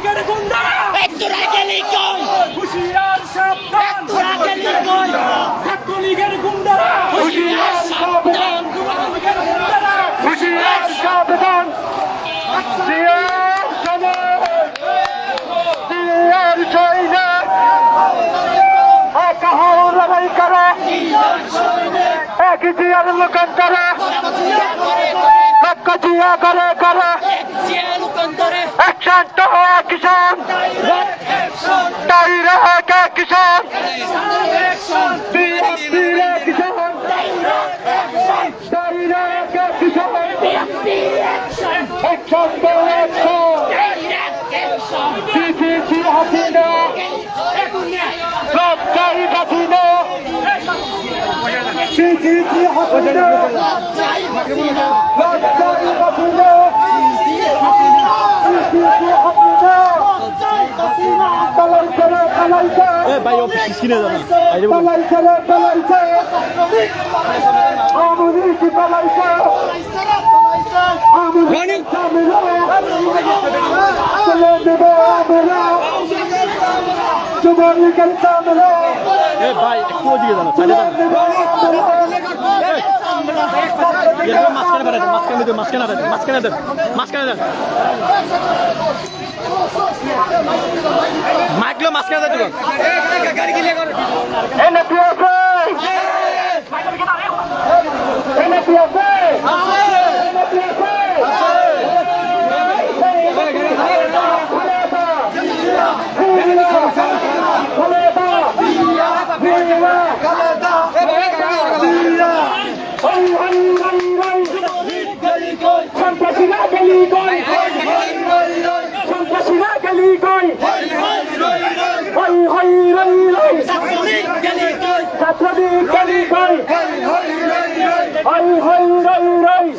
ছাত্রলীগের গুন্ডারা তোরা গেলি কই হুশিয়ার সাবধান! তোরা গেলি কই ছাত্রলীগের গুন্ডারা! হুশিয়ার সাবধান! যুবলীগের গুন্ডারা! হুশিয়ার সাবধান! জিয়ার জিয়ার চাইনা লড়াই করে করে। এক শান্ত হওয়া কিষান কিষান কিষান সিসি হাসিনা সবটাই হাসিনা সিসি হাসিনা সবটাই হাসিনা সিসি হাসিনা পালাই চলে পালাই চলে ভাই অফিস কিনে যাবেন পালাই চলে পালাই চলে আমুনি পালাই চলে আমুনি চলে দেবে আমরা এ ভাই একটু ওদিকে যান সাইডে যান মাঝখানে বেড়াতে মাঝখানে দেন মাঝখানে দেন মাঝখানে দেন মাঝখানে দেন মাইকলো মাঝখানে দেন এনে পিয়াসে এনে পিয়াসে এনে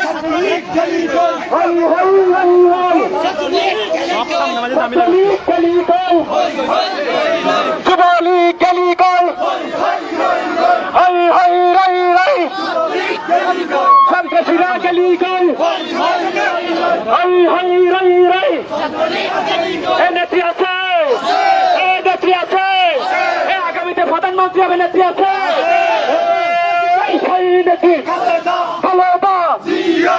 ছাত্রলীগ রই সব সামনে মাঝে দামি ছাত্রলীগ যুবলীগ গেলি গই হই হই রই রই সন্ত্রাসীরা গেলি গই হই হই রই রই এ নেত্রী আছে এ নেত্রী আছে এ প্রধানমন্ত্রী হবে নেত্রী আছে। সেই নেত্রী খালেদা জিয়া।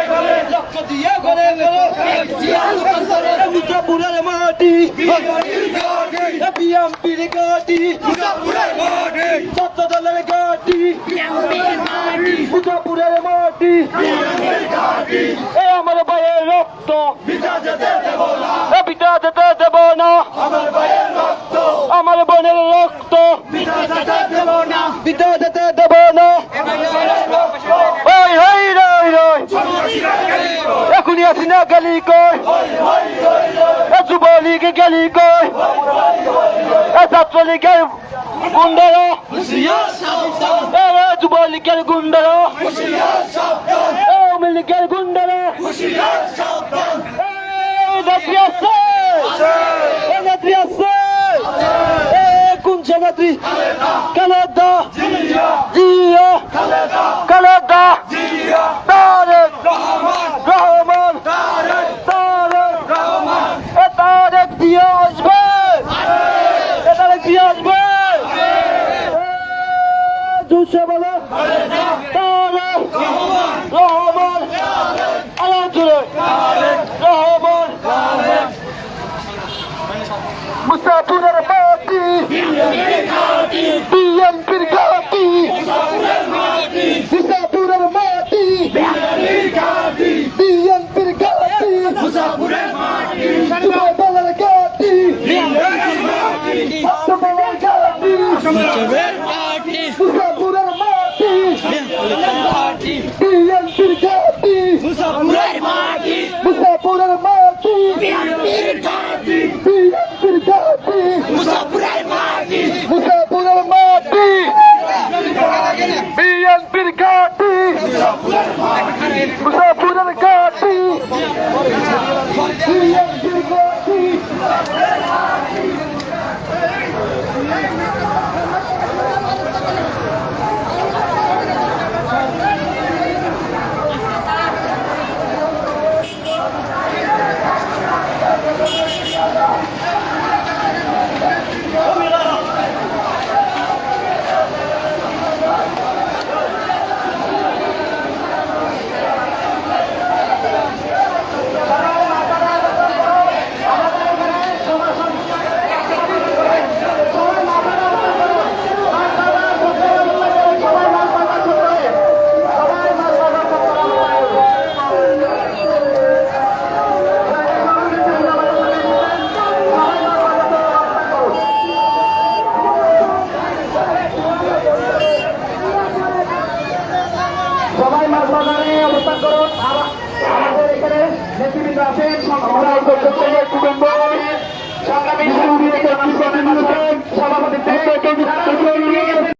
খালেদা জিয়া মুজাপুরের মাটি বিএমপির গাড়ি ছাত্র দলের এ আমার ভাইয়ের রক্ত দেব না আমার বোনের না এখনই আছি না গেলি কই এ যুবলীগ গেলি কই এ ছাত্রলীগের গুন্ডারা এ যুবলীগের গুন্ডারা এ আওয়ামী লীগের গুন্ডারা নেত্রী আছে এ নেত্রী আছে এ কোন নেত্রী কালেদা জিয়া কালেদা আলহামদুলিল্লাহ রহমান মুসাফিরের মাটি বিএনপির আত্মপলার ঘাটি পার্টি মুসাপুরের মাটি পার্টি বিএনপির ঘাটি মুসাফুরের মাটি মুসাপুরের মাটি বিএনপির ঘাটি বিএনপির ঘাটি মুসাফুরের মাটি মুসাপুরের মাটি বিএনপির ঘাটি বিএনপির ঘাটি সবাই মাছ বাজারে অবস্থান করুন। আমাদের এখানে নেতৃবৃন্দ আছেন সংগ্রামী সভাপতি